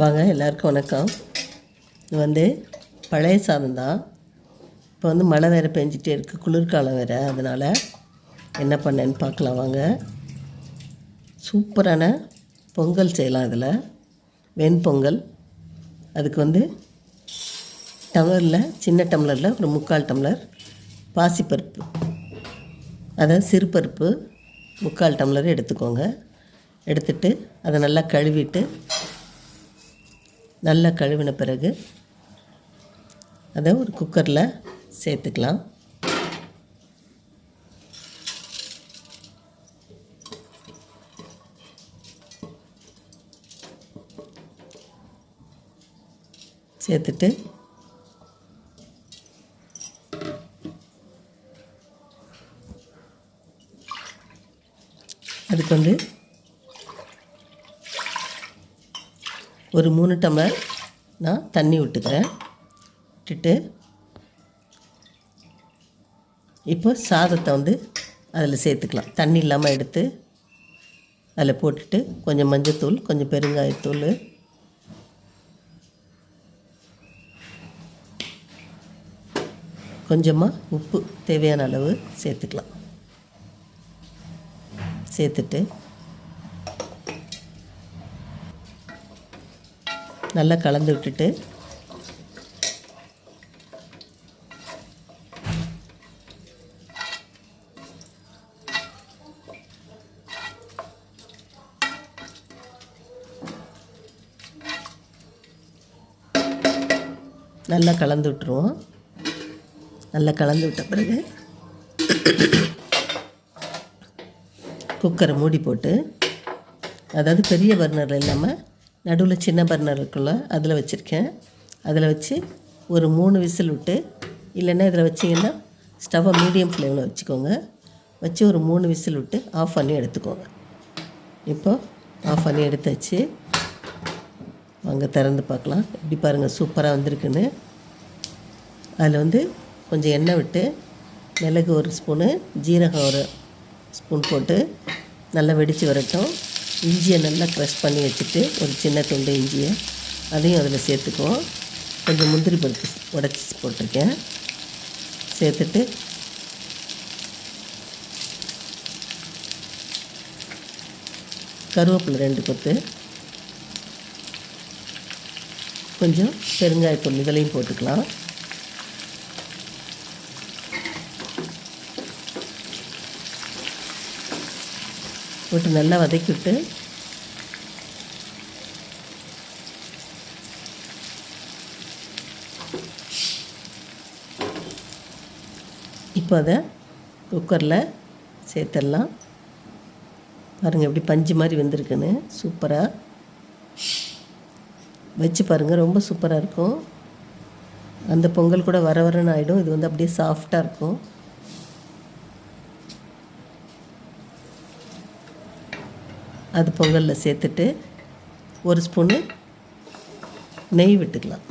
வாங்க எல்லாருக்கும் வணக்கம். இது வந்து பழைய சாதம் தான். இப்போ வந்து மழை வேறு பெஞ்சிட்டே இருக்குது குளிர்காலம் வேறு. அதனால் என்ன பண்ணேன்னு பார்க்கலாம் வாங்க. சூப்பரான பொங்கல் செய்யலாம் இதில். வெண்பொங்கல் அதுக்கு வந்து டம்ளரில் சின்ன டம்ளரில் ஒரு முக்கால் டம்ளர் பாசிப்பருப்பு. அதாவது சிறுபருப்பு முக்கால் டம்ளர் எடுத்துக்கோங்க. எடுத்துட்டு அதை நல்லா கழுவிட்டு நல்லா கழுவின பிறகு அதை ஒரு குக்கரில் சேர்த்துக்கலாம். சேர்த்துட்டு அதுக்கு வந்து ஒரு மூணு டம்ளர் நான் தண்ணி விட்டுக்கிறேன் விட்டுட்டு இப்போ சாதத்தை வந்து அதில் சேர்த்துக்கலாம். தண்ணி இல்லாமல் எடுத்து அதில் போட்டுட்டு கொஞ்சம் மஞ்சத்தூள் கொஞ்சம் பெருங்காயத்தூள். கொஞ்சமாக உப்பு தேவையான அளவு சேர்த்துக்கலாம். சேர்த்துட்டு நல்லா கலந்து விட்டுட்டு. நல்லா கலந்து விட்டுருவோம். நல்லா கலந்து விட்ட பிறகு குக்கரை மூடி போட்டு அதாவது பெரிய பர்னரில் இல்லாமல் நடுவில் சின்ன பர்னர் இருக்குல்ல அதில் வச்சுருக்கேன். அதில் வச்சு ஒரு மூணு விசில் விட்டு இல்லைன்னா இதில் வச்சிங்கன்னா ஸ்டவ்வை மீடியம் ஃப்ளேமில் வச்சுக்கோங்க. வச்சு ஒரு மூணு விசில் விட்டு ஆஃப் பண்ணி எடுத்துக்கோங்க. இப்போ ஆஃப் பண்ணி எடுத்தாச்சு. வாங்க திறந்து பார்க்கலாம். இப்படி பாருங்கள் சூப்பராக வந்திருக்குன்னு. அதில் வந்து கொஞ்சம் எண்ணெய் விட்டு மிளகு ஒரு ஸ்பூனு ஜீரகம் ஒரு ஸ்பூன் போட்டு நல்லா வெடித்து வரட்டும். இஞ்சியை நல்லா க்ரஷ் பண்ணி வச்சுட்டு ஒரு சின்ன துண்டு இஞ்சியை அதையும் அதில் சேர்த்துக்குவோம். கொஞ்சம் முந்திரி பருப்பு உடச்சி போட்டிருக்கேன். சேர்த்துட்டு கருவேப்பிலை ரெண்டு கொத்து. கொஞ்சம் பெருங்காயத்தூள் இதுலையும் போட்டுக்கலாம். போட்டு நல்லா வதக்கி விட்டு இப்போ அதை குக்கரில் சேர்த்துடலாம். பாருங்கள் எப்படி பஞ்சு மாதிரி வந்திருக்குன்னு. சூப்பராக வச்சு பாருங்கள் ரொம்ப சூப்பராக இருக்கும். அந்த பொங்கல் கூட வர வரன்னு ஆகிடும் இது வந்து அப்படியே சாஃப்டாக இருக்கும். அது பொங்கலில் சேர்த்துட்டு ஒரு ஸ்பூனு நெய் விட்டுக்கலாம்.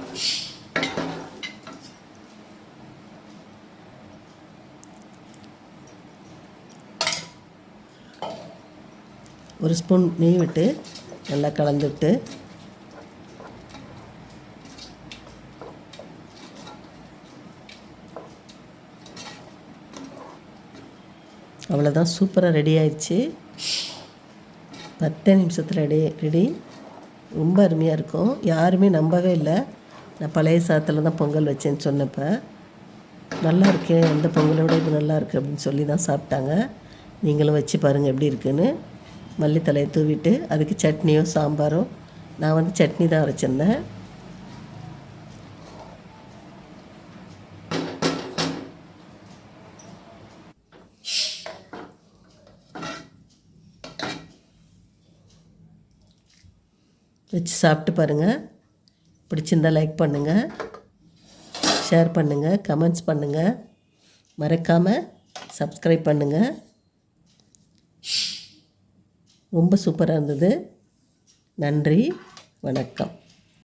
ஒரு ஸ்பூன் நெய் விட்டு நல்லா கலந்து விட்டு அவ்வளோதான் சூப்பராக ரெடி ஆயிடுச்சு. பத்து நிமிஷத்தில் ரெடி ரெடி ரொம்ப அருமையாக இருக்கும். யாருமே நம்பவே இல்லை. நான் பழைய சாதத்தில் தான் பொங்கல் வச்சேன்னு சொன்னப்போ. நல்லா இருக்கே எந்த பொங்கலை விட இது நல்லா இருக்குது அப்படின்னு சொல்லி தான் சாப்பிட்டாங்க. நீங்களும் வச்சு பாருங்கள் எப்படி இருக்குன்னு. மல்லித்தலையை தூவிட்டு அதுக்கு சட்னியோ சாம்பாரோ நான் வந்து சட்னி தான் அரைச்சிருந்தேன். வச்சு சாப்பிட்டு பாருங்கள் பிடிச்சிருந்தால் லைக் பண்ணுங்கள் ஷேர் பண்ணுங்கள் கமெண்ட்ஸ் பண்ணுங்கள் மறக்காமல் சப்ஸ்கிரைப் பண்ணுங்கள் ரொம்ப சூப்பராக இருந்தது. நன்றி. வணக்கம்.